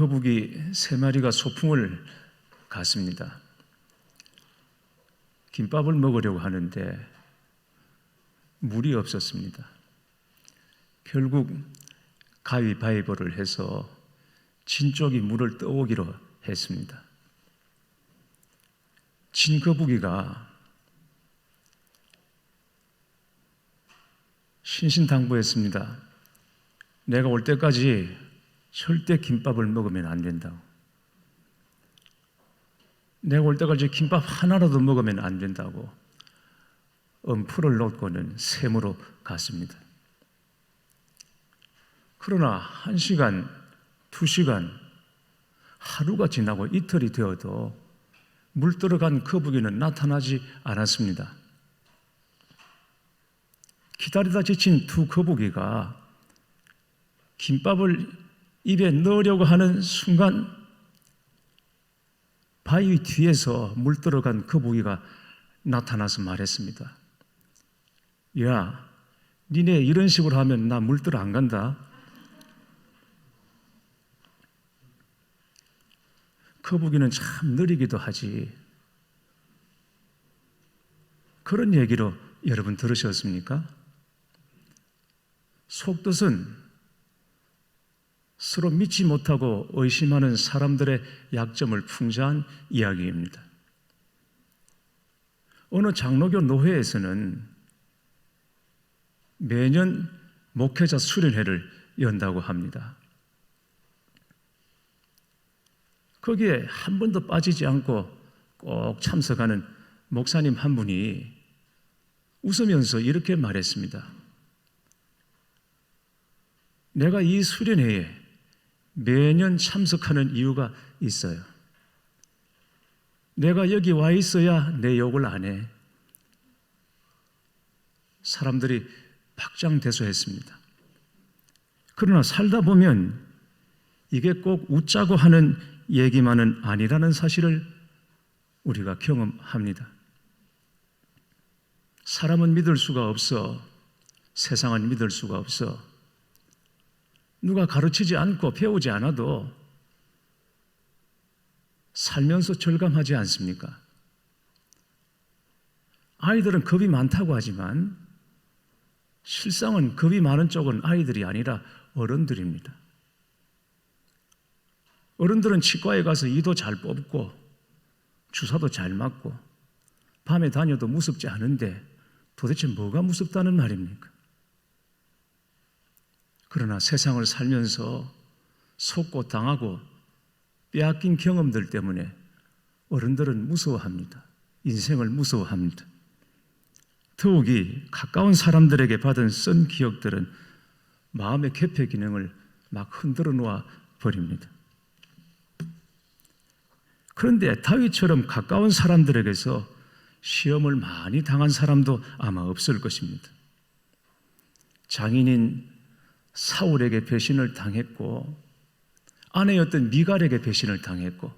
거북이 세 마리가 소풍을 갔습니다. 김밥을 먹으려고 하는데 물이 없었습니다. 결국 가위바위보를 해서 진 쪽이 물을 떠오기로 했습니다. 진 거북이가 신신당부했습니다. 내가 올 때까지 절대 김밥을 먹으면 안 된다고. 내가 올 때까지 김밥 하나라도 먹으면 안 된다고. 엄풀을 놓고는 샘으로 갔습니다. 그러나 한 시간, 두 시간, 하루가 지나고 이틀이 되어도 물 들어간 거북이는 나타나지 않았습니다. 기다리다 지친 두 거북이가 김밥을 입에 넣으려고 하는 순간 바위 뒤에서 물 들어간 거북이가 나타나서 말했습니다. 야, 니네 이런 식으로 하면 나 물 들어 안 간다. 거북이는 참 느리기도 하지. 그런 얘기로 여러분 들으셨습니까? 속뜻은 서로 믿지 못하고 의심하는 사람들의 약점을 풍자한 이야기입니다. 어느 장로교 노회에서는 매년 목회자 수련회를 연다고 합니다. 거기에 한 번도 빠지지 않고 꼭 참석하는 목사님 한 분이 웃으면서 이렇게 말했습니다. 내가 이 수련회에 매년 참석하는 이유가 있어요. 내가 여기 와 있어야 내 욕을 안 해. 사람들이 박장대소했습니다. 그러나 살다 보면 이게 꼭 웃자고 하는 얘기만은 아니라는 사실을 우리가 경험합니다. 사람은 믿을 수가 없어. 세상은 믿을 수가 없어. 누가 가르치지 않고 배우지 않아도 살면서 절감하지 않습니까? 아이들은 겁이 많다고 하지만 실상은 겁이 많은 쪽은 아이들이 아니라 어른들입니다. 어른들은 치과에 가서 이도 잘 뽑고 주사도 잘 맞고 밤에 다녀도 무섭지 않은데 도대체 뭐가 무섭다는 말입니까? 그러나 세상을 살면서 속고 당하고 빼앗긴 경험들 때문에 어른들은 무서워합니다. 인생을 무서워합니다. 더욱이 가까운 사람들에게 받은 쓴 기억들은 마음의 개폐 기능을 막 흔들어 놓아 버립니다. 그런데 다윗처럼 가까운 사람들에게서 시험을 많이 당한 사람도 아마 없을 것입니다. 장인인 사울에게 배신을 당했고 아내였던 미갈에게 배신을 당했고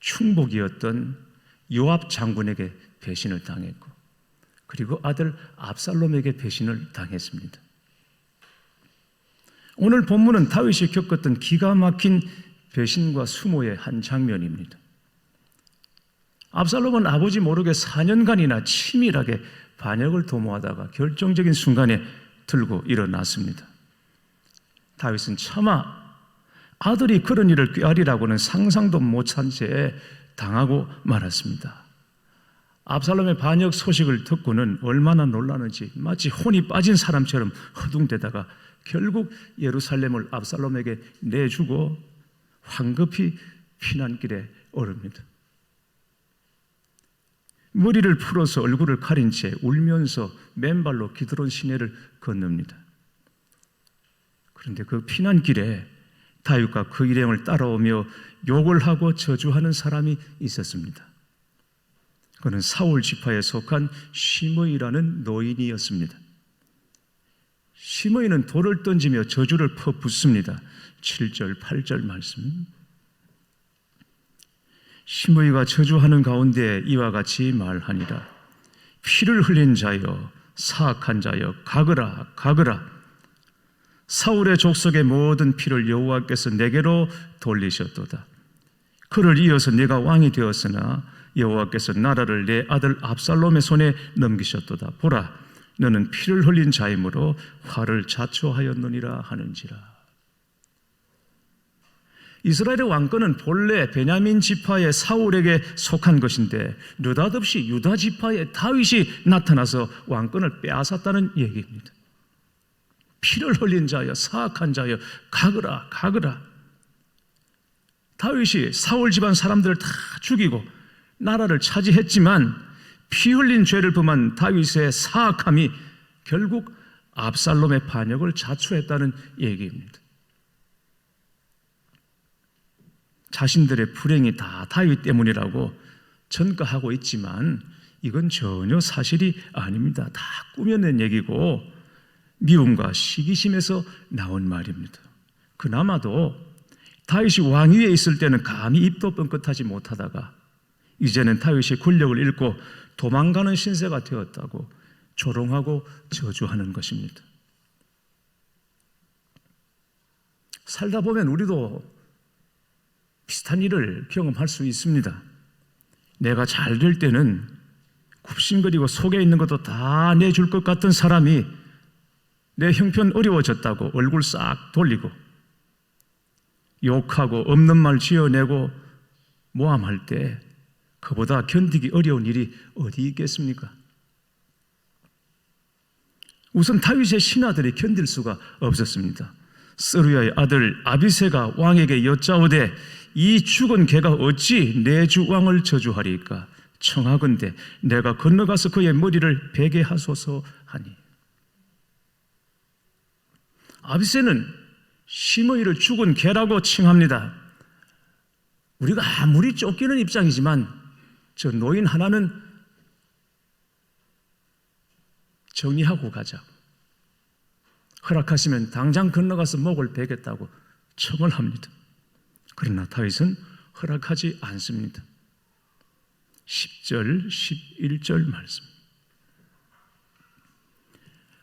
충복이었던 요압 장군에게 배신을 당했고 그리고 아들 압살롬에게 배신을 당했습니다. 오늘 본문은 다윗이 겪었던 기가 막힌 배신과 수모의 한 장면입니다. 압살롬은 아버지 모르게 4년간이나 치밀하게 반역을 도모하다가 결정적인 순간에 들고 일어났습니다. 다윗은 차마 아들이 그런 일을 꾀하리라고는 상상도 못한 채 당하고 말았습니다. 압살롬의 반역 소식을 듣고는 얼마나 놀라는지 마치 혼이 빠진 사람처럼 허둥대다가 결국 예루살렘을 압살롬에게 내주고 황급히 피난길에 오릅니다. 머리를 풀어서 얼굴을 가린 채 울면서 맨발로 기드론 시내를 건넙니다. 그런데 그 피난길에 다윗과 그 일행을 따라오며 욕을 하고 저주하는 사람이 있었습니다. 그는 사울 지파에 속한 시므이라는 노인이었습니다. 시므이는 돌을 던지며 저주를 퍼붓습니다. 7절, 8절 말씀. 시므이가 저주하는 가운데 이와 같이 말하니라. 피를 흘린 자여, 사악한 자여, 가거라, 가거라. 사울의 족속의 모든 피를 여호와께서 내게로 돌리셨도다. 그를 이어서 네가 왕이 되었으나 여호와께서 나라를 내 아들 압살롬의 손에 넘기셨도다. 보라, 너는 피를 흘린 자이므로 화를 자초하였느니라 하는지라. 이스라엘의 왕권은 본래 베냐민 지파의 사울에게 속한 것인데 느닷없이 유다 지파의 다윗이 나타나서 왕권을 빼앗았다는 얘기입니다. 피를 흘린 자여 사악한 자여 가거라 가거라. 다윗이 사울 집안 사람들을 다 죽이고 나라를 차지했지만 피 흘린 죄를 범한 다윗의 사악함이 결국 압살롬의 반역을 자초했다는 얘기입니다. 자신들의 불행이 다 다윗 때문이라고 전가하고 있지만 이건 전혀 사실이 아닙니다. 다 꾸며낸 얘기고 미움과 시기심에서 나온 말입니다. 그나마도 다윗이 왕위에 있을 때는 감히 입도 뻥끗하지 못하다가 이제는 다윗이 권력을 잃고 도망가는 신세가 되었다고 조롱하고 저주하는 것입니다. 살다 보면 우리도 비슷한 일을 경험할 수 있습니다. 내가 잘 될 때는 굽신거리고 속에 있는 것도 다 내줄 것 같은 사람이 내 형편 어려워졌다고 얼굴 싹 돌리고 욕하고 없는 말 지어내고 모함할 때 그보다 견디기 어려운 일이 어디 있겠습니까? 우선 다윗의 신하들이 견딜 수가 없었습니다. 스루야의 아들 아비세가 왕에게 여짜오되 이 죽은 개가 어찌 내 주 왕을 저주하리까 청하건대 내가 건너가서 그의 머리를 베게 하소서 하니 아비세는 시므이를 죽은 개라고 칭합니다. 우리가 아무리 쫓기는 입장이지만 저 노인 하나는 정리하고 가자. 허락하시면 당장 건너가서 목을 베겠다고 청을 합니다. 그러나 다윗은 허락하지 않습니다. 10절, 11절 말씀.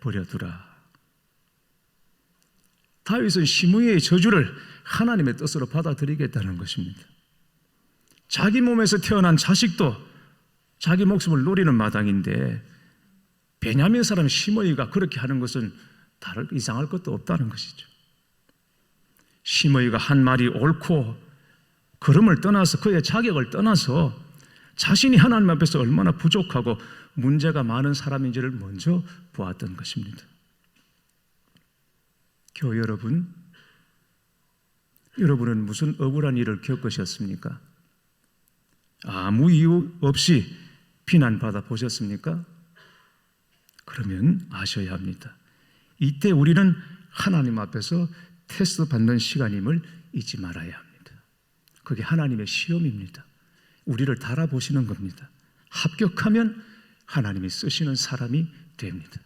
버려두라. 다윗은 시므이의 저주를 하나님의 뜻으로 받아들이겠다는 것입니다. 자기 몸에서 태어난 자식도 자기 목숨을 노리는 마당인데 베냐민 사람 시므이가 그렇게 하는 것은 다를 이상할 것도 없다는 것이죠. 시므이가 한 말이 옳고 걸음을 떠나서 그의 자격을 떠나서 자신이 하나님 앞에서 얼마나 부족하고 문제가 많은 사람인지를 먼저 보았던 것입니다. 교회 여러분, 여러분은 무슨 억울한 일을 겪으셨습니까? 아무 이유 없이 비난받아 보셨습니까? 그러면 아셔야 합니다. 이때 우리는 하나님 앞에서 테스트 받는 시간임을 잊지 말아야 합니다. 그게 하나님의 시험입니다. 우리를 달아보시는 겁니다. 합격하면 하나님이 쓰시는 사람이 됩니다.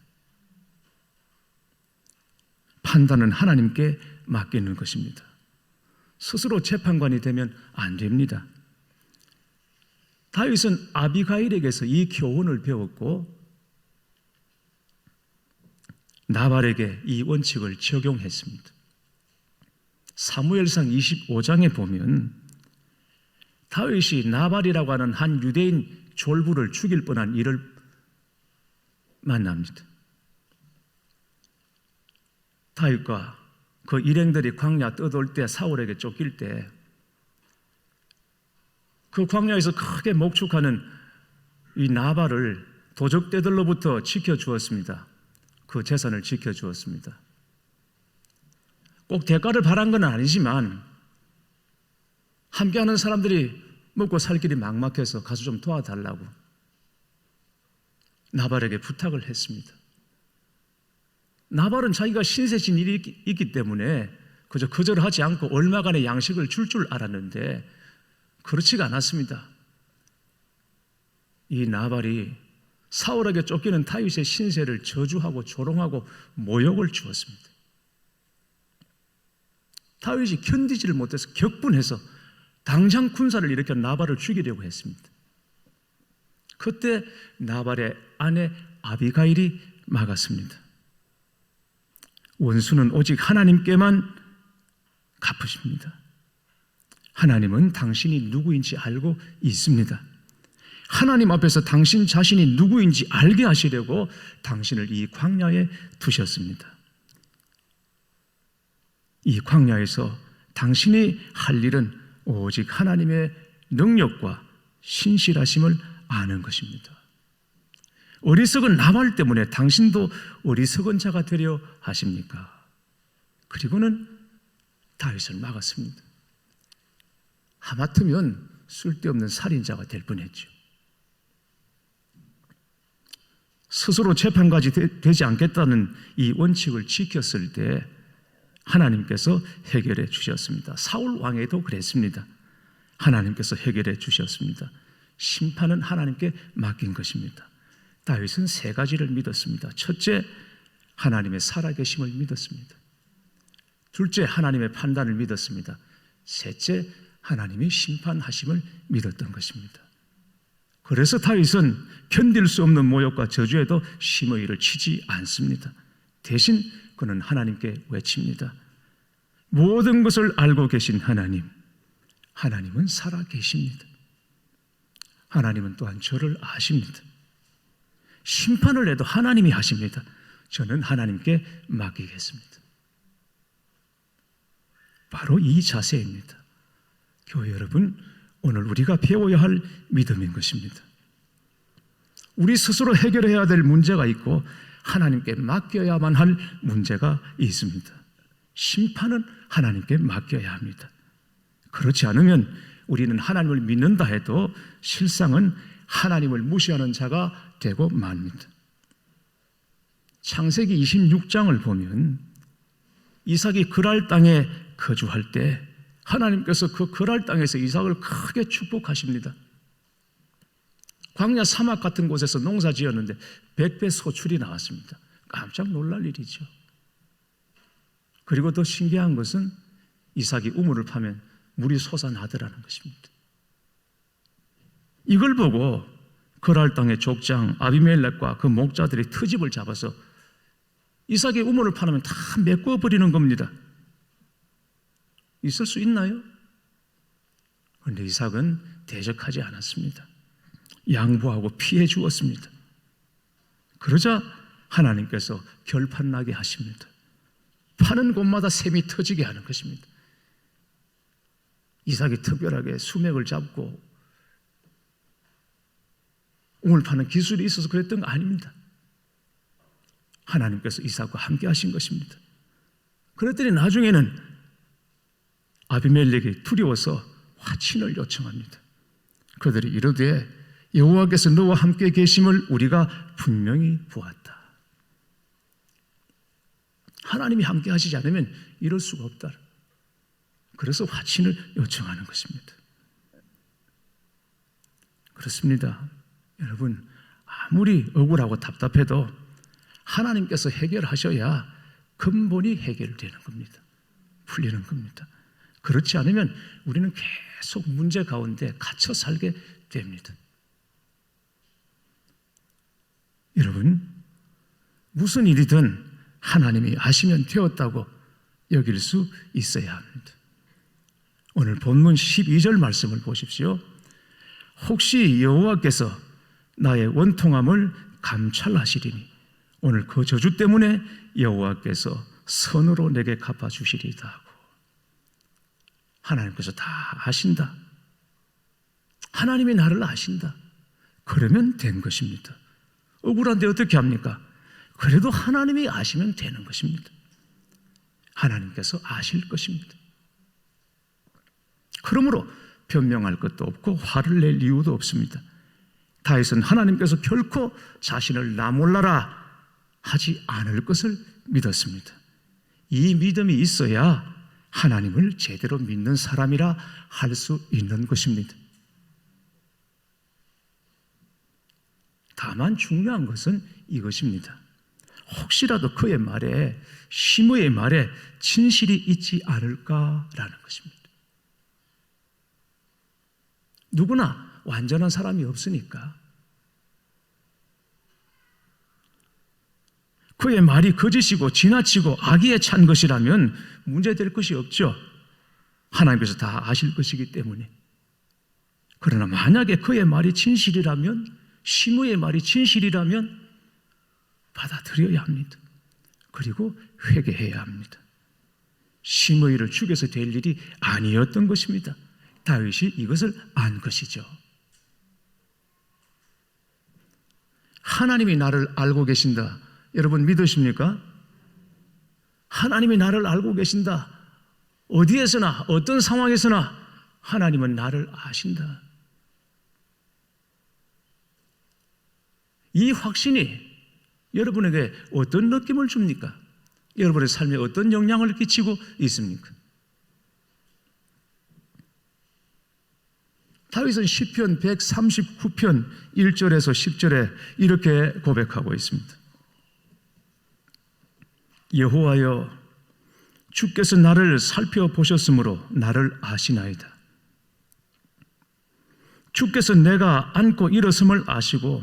판단은 하나님께 맡기는 것입니다. 스스로 재판관이 되면 안 됩니다. 다윗은 아비가일에게서 이 교훈을 배웠고 나발에게 이 원칙을 적용했습니다. 사무엘상 25장에 보면 다윗이 나발이라고 하는 한 유대인 졸부를 죽일 뻔한 일을 만납니다. 다윗과 그 일행들이 광야 떠돌 때 사울에게 쫓길 때 그 광야에서 크게 목축하는 이 나발을 도적대들로부터 지켜주었습니다. 그 재산을 지켜주었습니다. 꼭 대가를 바란 건 아니지만 함께하는 사람들이 먹고 살 길이 막막해서 가서 좀 도와달라고 나발에게 부탁을 했습니다. 나발은 자기가 신세 진 일이 있기 때문에 그저 거절하지 않고 얼마간의 양식을 줄줄 알았는데 그렇지가 않았습니다. 이 나발이 사울에게 쫓기는 다윗의 신세를 저주하고 조롱하고 모욕을 주었습니다. 다윗이 견디지를 못해서 격분해서 당장 군사를 일으켜 나발을 죽이려고 했습니다. 그때 나발의 아내 아비가일이 막았습니다. 원수는 오직 하나님께만 갚으십니다. 하나님은 당신이 누구인지 알고 있습니다. 하나님 앞에서 당신 자신이 누구인지 알게 하시려고 당신을 이 광야에 두셨습니다. 이 광야에서 당신이 할 일은 오직 하나님의 능력과 신실하심을 아는 것입니다. 어리석은 나발 때문에 당신도 어리석은 자가 되려 하십니까? 그리고는 다윗을 막았습니다. 하마터면 쓸데없는 살인자가 될 뻔했죠. 스스로 재판까지 되 지 않겠다는 이 원칙을 지켰을 때 하나님께서 해결해 주셨습니다. 사울 왕에도 그랬습니다. 하나님께서 해결해 주셨습니다. 심판은 하나님께 맡긴 것입니다. 다윗은 세 가지를 믿었습니다. 첫째, 하나님의 살아계심을 믿었습니다. 둘째, 하나님의 판단을 믿었습니다. 셋째, 하나님이 심판하심을 믿었던 것입니다. 그래서 다윗은 견딜 수 없는 모욕과 저주에도 심의를 치지 않습니다. 대신 그는 하나님께 외칩니다. 모든 것을 알고 계신 하나님, 하나님은 살아 계십니다. 하나님은 또한 저를 아십니다. 심판을 해도 하나님이 하십니다. 저는 하나님께 맡기겠습니다. 바로 이 자세입니다. 교회 여러분, 오늘 우리가 배워야 할 믿음인 것입니다. 우리 스스로 해결해야 될 문제가 있고 하나님께 맡겨야만 할 문제가 있습니다. 심판은 하나님께 맡겨야 합니다. 그렇지 않으면 우리는 하나님을 믿는다 해도 실상은 하나님을 무시하는 자가 되고 맙니다. 창세기 26장을 보면 이삭이 그랄 땅에 거주할 때 하나님께서 그 그랄 땅에서 이삭을 크게 축복하십니다. 광야 사막 같은 곳에서 농사 지었는데 백배 소출이 나왔습니다. 깜짝 놀랄 일이죠. 그리고 더 신기한 것은 이삭이 우물을 파면 물이 솟아나더라는 것입니다. 이걸 보고 그랄 땅의 족장 아비멜렉과 그 목자들이 트집을 잡아서 이삭의 우물을 파면 다 메꿔 버리는 겁니다. 있을 수 있나요? 그런데 이삭은 대적하지 않았습니다. 양보하고 피해 주었습니다. 그러자 하나님께서 결판 나게 하십니다. 파는 곳마다 샘이 터지게 하는 것입니다. 이삭이 특별하게 수맥을 잡고 웅을 파는 기술이 있어서 그랬던 거 아닙니다. 하나님께서 이삭과 함께 하신 것입니다. 그랬더니 나중에는 아비멜렉이 두려워서 화친을 요청합니다. 그들이 이르되 여호와께서 너와 함께 계심을 우리가 분명히 보았다. 하나님이 함께 하시지 않으면 이럴 수가 없다. 그래서 화친을 요청하는 것입니다. 그렇습니다. 여러분, 아무리 억울하고 답답해도 하나님께서 해결하셔야 근본이 해결되는 겁니다. 풀리는 겁니다. 그렇지 않으면 우리는 계속 문제 가운데 갇혀 살게 됩니다. 여러분, 무슨 일이든 하나님이 아시면 되었다고 여길 수 있어야 합니다. 오늘 본문 12절 말씀을 보십시오. 혹시 여호와께서 나의 원통함을 감찰하시리니 오늘 그 저주 때문에 여호와께서 선으로 내게 갚아 주시리다 하나님께서 다 아신다. 하나님이 나를 아신다. 그러면 된 것입니다. 억울한데 어떻게 합니까? 그래도 하나님이 아시면 되는 것입니다. 하나님께서 아실 것입니다. 그러므로 변명할 것도 없고 화를 낼 이유도 없습니다. 다윗은 하나님께서 결코 자신을 나 몰라라 하지 않을 것을 믿었습니다. 이 믿음이 있어야 하나님을 제대로 믿는 사람이라 할 수 있는 것입니다. 다만 중요한 것은 이것입니다. 혹시라도 그의 말에 시므의 말에 진실이 있지 않을까라는 것입니다. 누구나 완전한 사람이 없으니까 그의 말이 거짓이고 지나치고 악의에 찬 것이라면 문제될 것이 없죠. 하나님께서 다 아실 것이기 때문에. 그러나 만약에 그의 말이 진실이라면, 시무의 말이 진실이라면 받아들여야 합니다. 그리고 회개해야 합니다. 시므이를 죽여서 될 일이 아니었던 것입니다. 다윗이 이것을 안 것이죠. 하나님이 나를 알고 계신다. 여러분 믿으십니까? 하나님이 나를 알고 계신다. 어디에서나 어떤 상황에서나 하나님은 나를 아신다. 이 확신이 여러분에게 어떤 느낌을 줍니까? 여러분의 삶에 어떤 영향을 끼치고 있습니까? 다윗은 시편 139편 1절에서 10절에 이렇게 고백하고 있습니다. 여호와여 주께서 나를 살펴보셨으므로 나를 아시나이다. 주께서 내가 앉고 일어섬을 아시고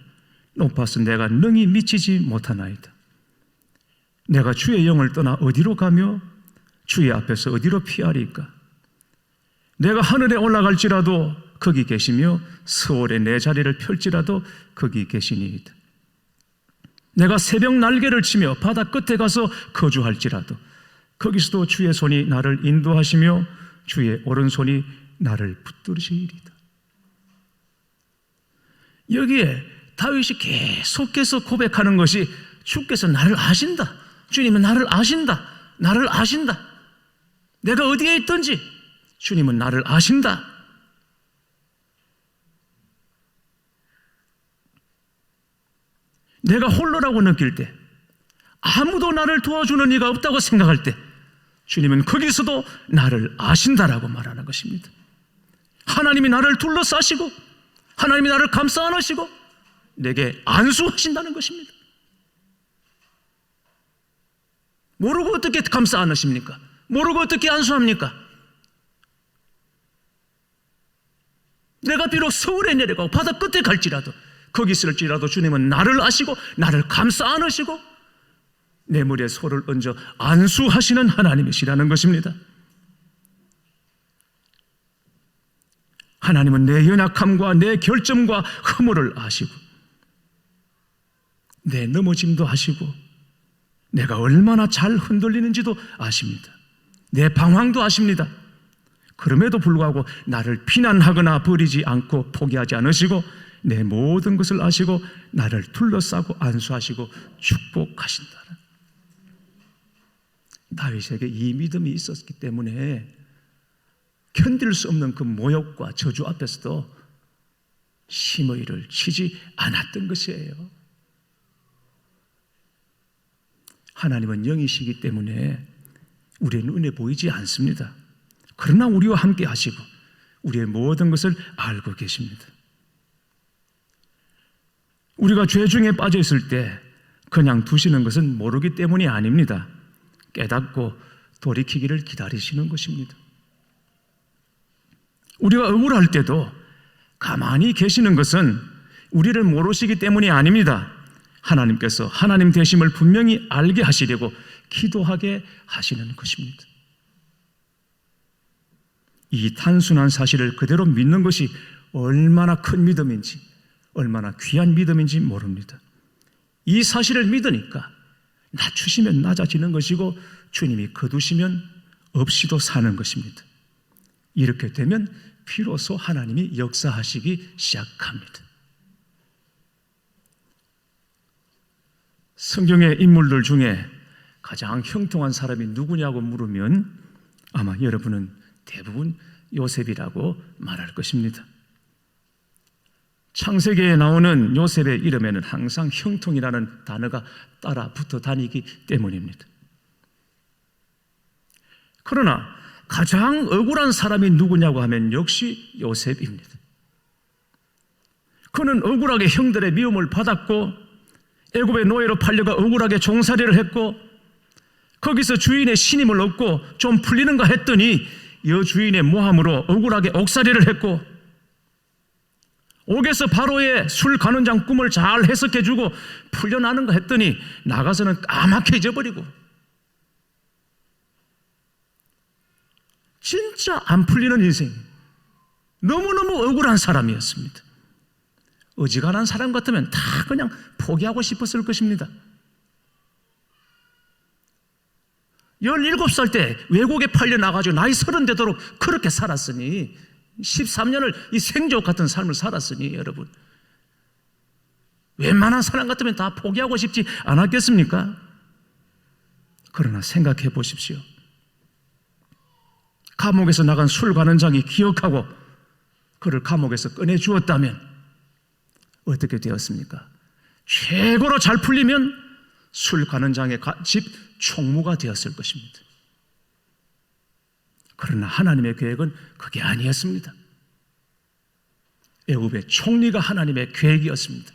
높아서 내가 능히 미치지 못하나이다. 내가 주의 영을 떠나 어디로 가며 주의 앞에서 어디로 피하리까? 내가 하늘에 올라갈지라도 거기 계시며 서울에 내 자리를 펼지라도 거기 계시니이다. 내가 새벽 날개를 치며 바다 끝에 가서 거주할지라도 거기서도 주의 손이 나를 인도하시며 주의 오른손이 나를 붙들으시리이다. 여기에 다윗이 계속해서 고백하는 것이 주께서 나를 아신다. 주님은 나를 아신다. 나를 아신다. 내가 어디에 있든지 주님은 나를 아신다. 내가 홀로라고 느낄 때, 아무도 나를 도와주는 이가 없다고 생각할 때, 주님은 거기서도 나를 아신다라고 말하는 것입니다. 하나님이 나를 둘러싸시고, 하나님이 나를 감싸 안으시고, 내게 안수하신다는 것입니다. 모르고 어떻게 감싸 안으십니까? 모르고 어떻게 안수합니까? 내가 비록 서울에 내려가고 바다 끝에 갈지라도 거기 있을지라도 주님은 나를 아시고 나를 감싸 안으시고 내 머리에 소를 얹어 안수하시는 하나님이시라는 것입니다. 하나님은 내 연약함과 내 결점과 허물을 아시고 내 넘어짐도 아시고 내가 얼마나 잘 흔들리는지도 아십니다. 내 방황도 아십니다. 그럼에도 불구하고 나를 비난하거나 버리지 않고 포기하지 않으시고 내 모든 것을 아시고 나를 둘러싸고 안수하시고 축복하신다. 다윗에게 이 믿음이 있었기 때문에 견딜 수 없는 그 모욕과 저주 앞에서도 심의를 치지 않았던 것이에요. 하나님은 영이시기 때문에 우리의 눈에 보이지 않습니다. 그러나 우리와 함께 하시고 우리의 모든 것을 알고 계십니다. 우리가 죄 중에 빠져 있을 때 그냥 두시는 것은 모르기 때문이 아닙니다. 깨닫고 돌이키기를 기다리시는 것입니다. 우리가 억울할 때도 가만히 계시는 것은 우리를 모르시기 때문이 아닙니다. 하나님께서 하나님 되심을 분명히 알게 하시려고 기도하게 하시는 것입니다. 이 단순한 사실을 그대로 믿는 것이 얼마나 큰 믿음인지, 얼마나 귀한 믿음인지 모릅니다. 이 사실을 믿으니까 낮추시면 낮아지는 것이고 주님이 거두시면 없이도 사는 것입니다. 이렇게 되면 비로소 하나님이 역사하시기 시작합니다. 성경의 인물들 중에 가장 형통한 사람이 누구냐고 물으면 아마 여러분은 대부분 요셉이라고 말할 것입니다. 창세기에 나오는 요셉의 이름에는 항상 형통이라는 단어가 따라 붙어 다니기 때문입니다. 그러나 가장 억울한 사람이 누구냐고 하면 역시 요셉입니다. 그는 억울하게 형들의 미움을 받았고 애굽의 노예로 팔려가 억울하게 종살이를 했고 거기서 주인의 신임을 얻고 좀 풀리는가 했더니 여주인의 모함으로 억울하게 옥살이를 했고 옥에서 바로의 술 가는 장 꿈을 잘 해석해주고 풀려나는가 했더니 나가서는 까맣게 잊어버리고 진짜 안 풀리는 인생 너무너무 억울한 사람이었습니다. 어지간한 사람 같으면 다 그냥 포기하고 싶었을 것입니다. 17살 때 외국에 팔려 나가지고 나이 서른 되도록 그렇게 살았으니 13년을 이 생족 같은 삶을 살았으니 여러분 웬만한 사람 같으면 다 포기하고 싶지 않았겠습니까? 그러나 생각해 보십시오. 감옥에서 나간 술 가는 장이 기억하고 그를 감옥에서 꺼내 주었다면 어떻게 되었습니까? 최고로 잘 풀리면 술 가는 장의 집 총무가 되었을 것입니다. 그러나 하나님의 계획은 그게 아니었습니다. 애굽의 총리가 하나님의 계획이었습니다.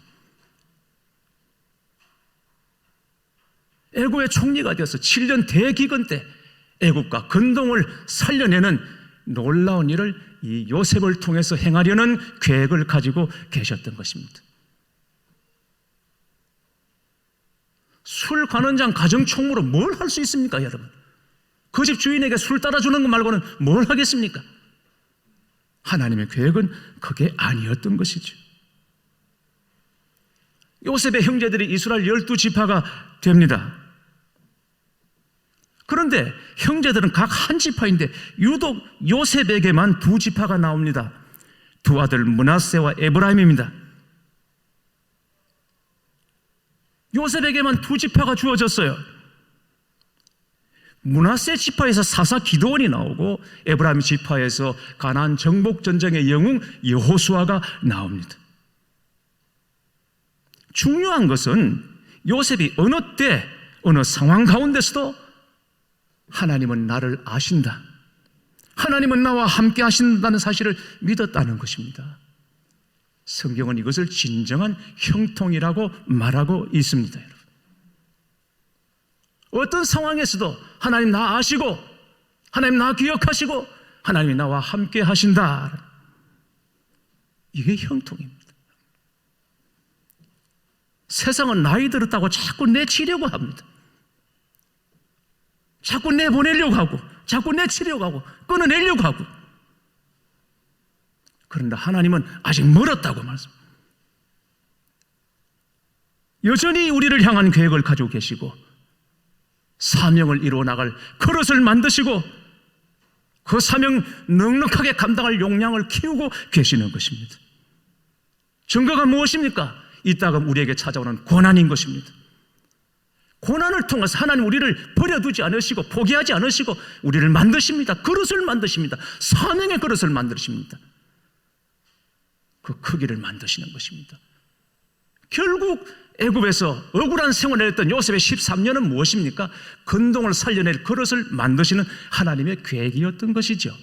애굽의 총리가 되어서 7년 대기근 때 애굽과 근동을 살려내는 놀라운 일을 이 요셉을 통해서 행하려는 계획을 가지고 계셨던 것입니다. 술 관원장 가정총무로 뭘 할 수 있습니까, 여러분? 그 집 주인에게 술 따라주는 것 말고는 뭘 하겠습니까? 하나님의 계획은 그게 아니었던 것이죠. 요셉의 형제들이 이스라엘 열두 지파가 됩니다. 그런데 형제들은 각 한 지파인데 유독 요셉에게만 두 지파가 나옵니다. 두 아들 문하세와 에브라임입니다. 요셉에게만 두 지파가 주어졌어요. 문하세 지파에서 사사 기도원이 나오고 에브라임 지파에서 가나안 정복 전쟁의 영웅 여호수아가 나옵니다. 중요한 것은 요셉이 어느 때 어느 상황 가운데서도 하나님은 나를 아신다. 하나님은 나와 함께 하신다는 사실을 믿었다는 것입니다. 성경은 이것을 진정한 형통이라고 말하고 있습니다, 여러분. 어떤 상황에서도 하나님 나 아시고, 하나님 나 기억하시고, 하나님이 나와 함께 하신다. 이게 형통입니다. 세상은 나이 들었다고 자꾸 내치려고 합니다. 자꾸 내보내려고 하고, 자꾸 내치려고 하고, 끊어내려고 하고. 그런데 하나님은 아직 멀었다고 말씀. 여전히 우리를 향한 계획을 가지고 계시고, 사명을 이루어 나갈 그릇을 만드시고, 그 사명 넉넉하게 감당할 용량을 키우고 계시는 것입니다. 증거가 무엇입니까? 이따가 우리에게 찾아오는 고난인 것입니다. 고난을 통해서 하나님 우리를 버려두지 않으시고 포기하지 않으시고 우리를 만드십니다. 그릇을 만드십니다. 사명의 그릇을 만드십니다. 그 크기를 만드시는 것입니다. 결국 애굽에서 억울한 생활을 했던 요셉의 13년은 무엇입니까? 근동을 살려낼 그릇을 만드시는 하나님의 계획이었던 것이죠.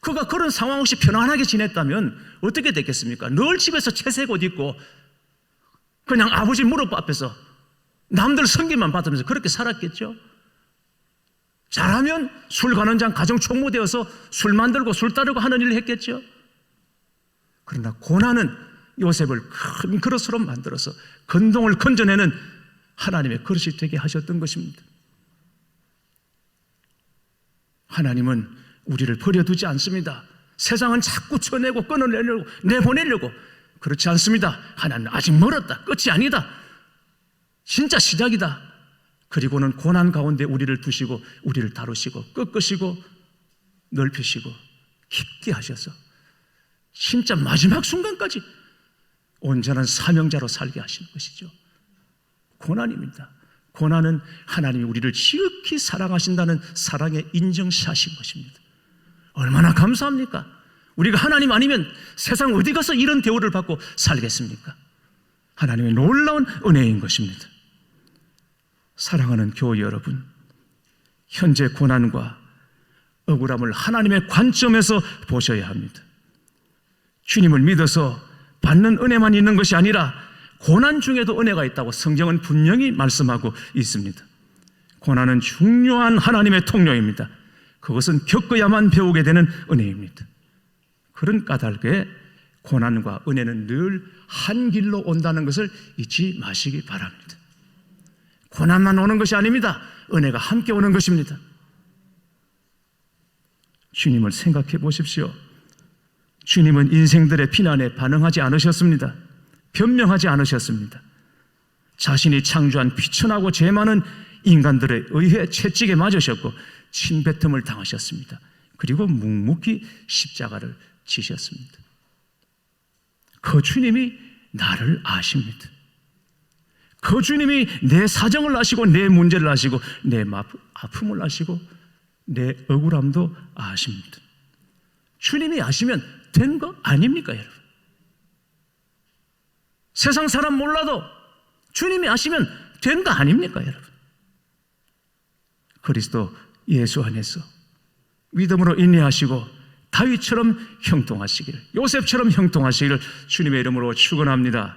그가 그런 상황 없이 편안하게 지냈다면 어떻게 됐겠습니까? 늘 집에서 채색 옷 입고 그냥 아버지 무릎 앞에서 남들 성기만 받으면서 그렇게 살았겠죠? 잘하면 술 가는 장 가정 총무되어서 술 만들고 술 따르고 하는 일을 했겠죠? 그러나 고난은 요셉을 큰 그릇으로 만들어서 건동을 건져내는 하나님의 그릇이 되게 하셨던 것입니다. 하나님은 우리를 버려두지 않습니다. 세상은 자꾸 쳐내고 끊어내려고 내보내려고 그렇지 않습니다. 하나님 아직 멀었다. 끝이 아니다. 진짜 시작이다. 그리고는 고난 가운데 우리를 두시고 우리를 다루시고 꺾으시고 넓히시고 깊게 하셔서 진짜 마지막 순간까지 온전한 사명자로 살게 하시는 것이죠. 고난입니다. 고난은 하나님이 우리를 지극히 사랑하신다는 사랑의 인정샷인 것입니다. 얼마나 감사합니까? 우리가 하나님 아니면 세상 어디 가서 이런 대우를 받고 살겠습니까? 하나님의 놀라운 은혜인 것입니다. 사랑하는 교회 여러분, 현재 고난과 억울함을 하나님의 관점에서 보셔야 합니다. 주님을 믿어서 받는 은혜만 있는 것이 아니라 고난 중에도 은혜가 있다고 성경은 분명히 말씀하고 있습니다. 고난은 중요한 하나님의 통로입니다. 그것은 겪어야만 배우게 되는 은혜입니다. 그런 까닭에 고난과 은혜는 늘 한 길로 온다는 것을 잊지 마시기 바랍니다. 고난만 오는 것이 아닙니다. 은혜가 함께 오는 것입니다. 주님을 생각해 보십시오. 주님은 인생들의 피난에 반응하지 않으셨습니다. 변명하지 않으셨습니다. 자신이 창조한 비천하고 죄 많은 인간들에 의해 채찍에 맞으셨고 침뱉음을 당하셨습니다. 그리고 묵묵히 십자가를 지셨습니다. 그 주님이 나를 아십니다. 그 주님이 내 사정을 아시고 내 문제를 아시고 내 아픔을 아시고 내 억울함도 아십니다. 주님이 아시면 된 거 아닙니까, 여러분? 세상 사람 몰라도 주님이 아시면 된 거 아닙니까, 여러분? 그리스도 예수 안에서 믿음으로 인내하시고 다윗처럼 형통하시기를 요셉처럼 형통하시기를 주님의 이름으로 축원합니다.